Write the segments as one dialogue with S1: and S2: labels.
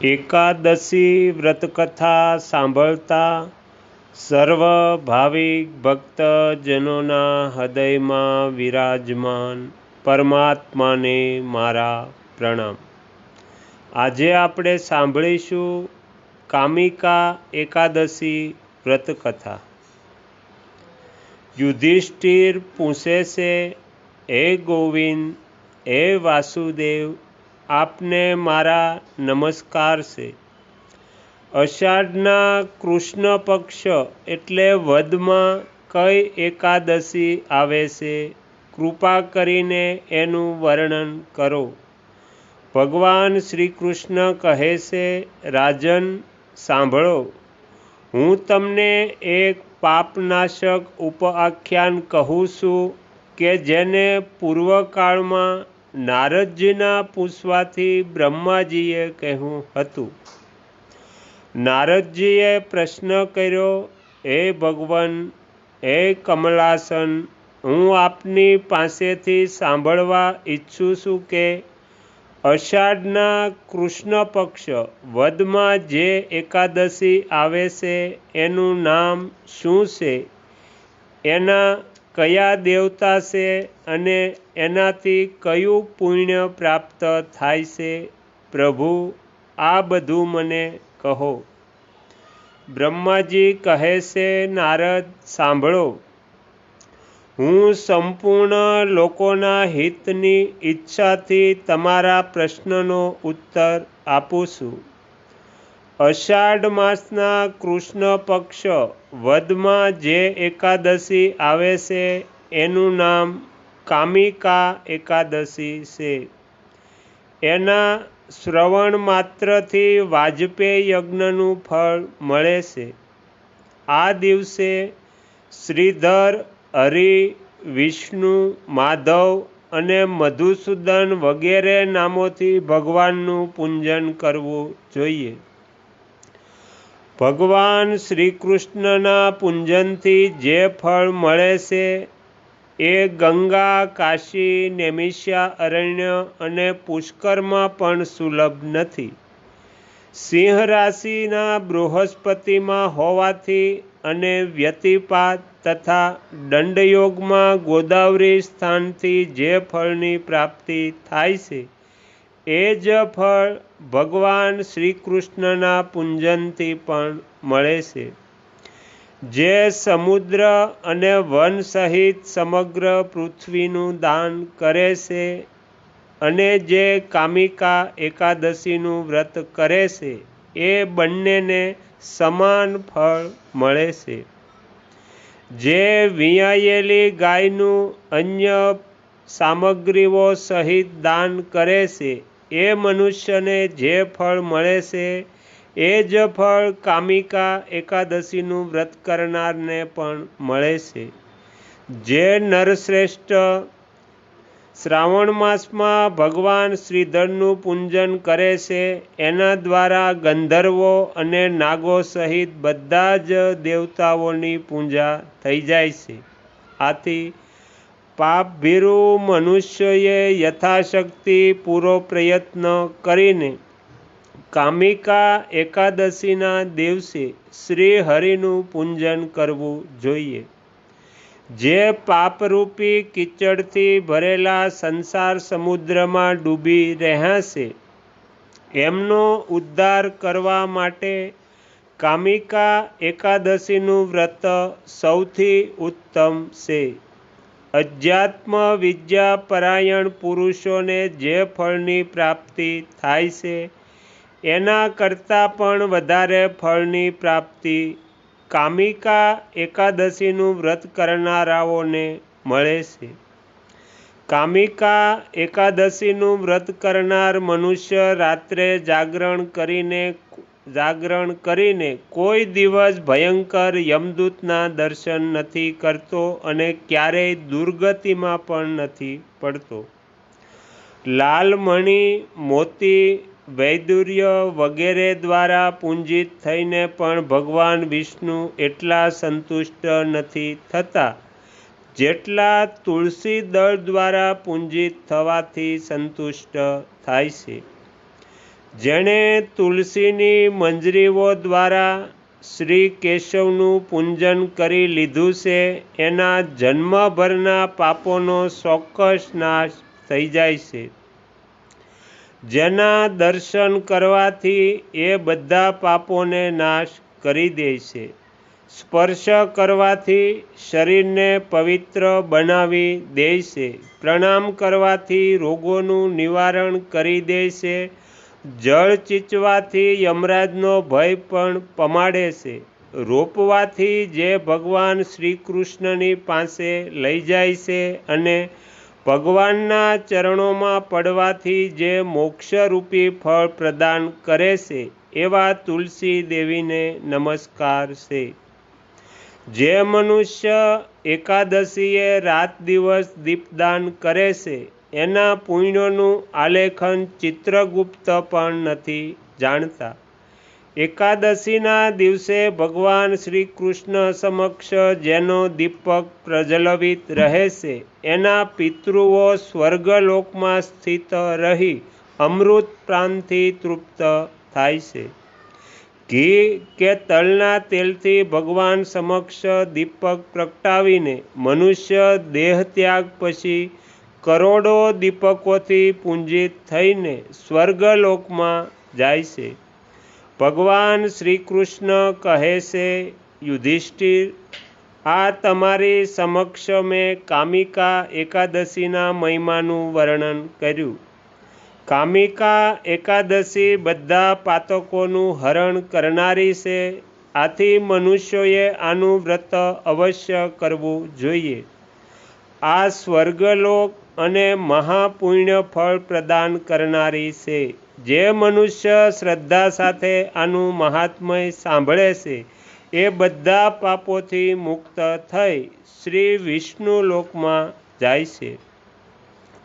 S1: એકાદશી વ્રતકથા સાંભળતા સર્વ ભાવિક ભક્તજનોના હૃદયમાં વિરાજમાન પરમાત્માને મારા પ્રણામ. આજે આપણે સાંભળીશું કામિકા એકાદશી વ્રતકથા. યુધિષ્ઠિર પૂછે છે, હે ગોવિંદ, હે વાસુદેવ આપને મારા નમસ્કાર છે. અષાઢના કૃષ્ણ પક્ષ એટલે વધમાં કઈ એકાદશી આવે છે, કૃપા કરીને એનું વર્ણન કરો. ભગવાન શ્રી કૃષ્ણ કહે છે, રાજન, સાંભળો. હું તમને એક પાપનાશક ઉપઆખ્યાન કહું છું કે જેને પૂર્વકાળમાં નારદજીના પૂછવાથી બ્રહ્માજીએ કહ્યું હતું, નારદજીએ પ્રશ્ન કર્યો, હે ભગવાન, હે કમલાસન, હું આપની પાસેથી સાંભળવા ઈચ્છું છું કે અષાઢના કૃષ્ણ પક્ષ વદમાં જે એકાદશી આવે છે, એનું નામ શું છે? એના કયા દેવતા છે અને એનાથી કયું પુણ્ય પ્રાપ્ત થાય છે? પ્રભુ, આ બધું મને કહો. બ્રહ્માજી કહે છે, નારદ, સાંભળો. હું સંપૂર્ણ લોકોના હિતની ઈચ્છાથી તમારા પ્રશ્નનો ઉત્તર આપું છું. અષાઢ માસના કૃષ્ણ પક્ષ વદમાં જે એકાદશી આવે છે, એનું નામ કામિકા એકાદશી છે. એના શ્રવણ માત્રથી વાજપેય યજ્ઞનું ફળ મળે છે. આ દિવસે શ્રીધર, હરિ, વિષ્ણુ, માધવ અને મધુસૂદન વગેરે નામોથી ભગવાનનું પૂજન કરવું જોઈએ. ભગવાન શ્રી કૃષ્ણના પૂંજનથી જે ફળ મળે છે, એ ગંગા, કાશી નેમિષ્યા અરણ્ય અને પુષ્કરમાં પણ સુલભ નથી. સિંહ રાશિના બૃહસ્પતિમાં હોવાથી અને વ્યતિપાત તથા દંડયોગમાં ગોદાવરી સ્થાનથી જે ફળની પ્રાપ્તિ થાય છે એ જ ફળ ભગવાન શ્રી કૃષ્ણના પૂંજનથી પણ મળે છે. જે સમુદ્ર અને વન સહિત સમગ્ર પૃથ્વીનું દાન કરે છે અને જે કામિકા એકાદશીનું વ્રત કરે છે, એ બંનેને સમાન ફળ મળે છે. જે વિયાયેલી ગાયનું અન્ય સામગ્રીઓ સહિત દાન કરે છે એ મનુષ્યને જે ફળ મળે છે, એ જ ફળ કામિકા એકાદશીનું વ્રત કરનારને પણ મળે છે. જે નરશ્રેષ્ઠ શ્રાવણ માસમાં ભગવાન શ્રીધરનું પૂજન કરે છે, એના દ્વારા ગંધર્વો અને નાગો સહિત બધા જ દેવતાઓની પૂજા થઈ જાય છે. આથી પાપભીરુ મનુષ્યએ યથાશક્તિ પૂરો પ્રયત્ન કરીને કામિકા એકાદશીના દિવસે શ્રી હરિનું પૂજન કરવું જોઈએ. જે પાપરૂપી કિચડથી ભરેલા સંસાર સમુદ્રમાં ડૂબી રહ્યા છે એમનો ઉદ્ધાર કરવા માટે કામિકા એકાદશીનું વ્રત સૌથી ઉત્તમ છે. અધ્યાત્મ વિદ્યા પરાયણ પુરુષોને જે ફળની પ્રાપ્તિ થાય છે, એના કરતાં પણ વધારે ફળની પ્રાપ્તિ કામિકા એકાદશીનું વ્રત કરનારાઓને મળે છે. કામિકા એકાદશીનું વ્રત કરનાર મનુષ્ય રાત્રે જાગરણ કરીને જાગરણ કરીને કોઈ દિવસ ભયંકર યમદૂતના દર્શન નથી કરતો અને ક્યારેય દુર્ગતિમાં પણ નથી પડતો. લાલમણી મોતી વૈદુર્ય વગેરે દ્વારા પૂંજિત થઈને પણ ભગવાન વિષ્ણુ એટલા સંતુષ્ટ નથી થતા જેટલા તુલસી દળ દ્વારા પૂંજિત થવાથી સંતુષ્ટ થાય છે. જેણે તુલસીની મંજરીઓ દ્વારા શ્રી કેશવનું પૂંજન કરી લીધું છે, એના જન્મભરના પાપોનો ચોક્કસ નાશ થઈ જાય છે. જેના દર્શન કરવાથી એ બધા પાપોને નાશ કરી દે છે. સ્પર્શ કરવાથી શરીરને પવિત્ર બનાવી દે છે. પ્રણામ કરવાથી રોગોનું નિવારણ કરી દે છે. જળ ચીચવાથી યમરાજનો ભય પણ પમાડે છે. રોપવાથી જે ભગવાન શ્રી કૃષ્ણની પાસે લઈ જાય છે અને ભગવાનના ચરણોમાં પડવાથી જે મોક્ષરૂપી ફળ પ્રદાન કરે છે, એવા તુલસી દેવીને નમસ્કાર છે. જે મનુષ્ય એકાદશીએ રાત દિવસ દીપદાન કરે છે એના પુણ્યોનું આલેખન ચિત્રગુપ્ત પણ નથી જાણતા. એકાદશીના દિવસે ભગવાન શ્રી કૃષ્ણ સમક્ષ જેનો દીપક પ્રજ્વલિત રહે છે એના પિતૃઓ સ્વર્ગલોકમાં સ્થિત રહી અમૃત પ્રાણથી તૃપ્ત થાય છે. ઘી કે તલના તેલથી ભગવાન સમક્ષ દીપક પ્રગટાવીને મનુષ્ય દેહ ત્યાગ પછી કરોડો દીપકોથી પૂંજિત થઈને સ્વર્ગલોકમાં જાય છે. ભગવાન શ્રી કૃષ્ણ કહે છે, યુધિષ્ઠિર, આ તમારી સમક્ષ મેં કામિકા એકાદશીના મહિમાનું વર્ણન કર્યું. કામિકા એકાદશી બધા પાતકોનું હરણ કરનારી છે. આથી મનુષ્યોએ આનું વ્રત અવશ્ય કરવું જોઈએ. આ સ્વર્ગલોક અને મહાપુણ્ય ફળ પ્રદાન કરનારી છે. જે મનુષ્ય શ્રદ્ધા સાથે આનું મહાત્મય સાંભળે છે, એ બધા પાપોથી મુક્ત થઈ શ્રી વિષ્ણુ લોકમાં જાય છે.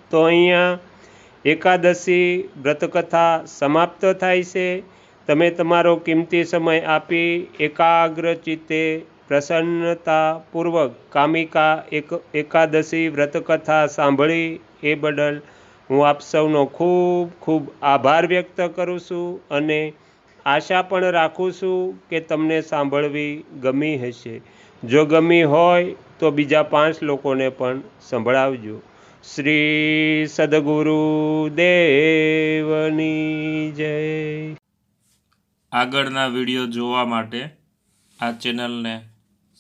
S1: તો અહીંયા એકાદશી વ્રતકથા સમાપ્ત થાય છે. તમે તમારો કિંમતી સમય આપી એકાગ્ર ચિત્તે પ્રસન્નતાપૂર્વક કામિકા એક એકાદશી વ્રતકથા સાંભળી એ બદલ હું આપ સૌનો ખૂબ ખૂબ આભાર વ્યક્ત કરું છું અને આશા પણ રાખું છું કે તમને સાંભળવી ગમી હશે. જો ગમી હોય તો બીજા પાંચ લોકોને પણ સંભળાવજો. શ્રી સદગુરુ દેવની જય.
S2: આગળના વીડિયો જોવા માટે આ ચેનલને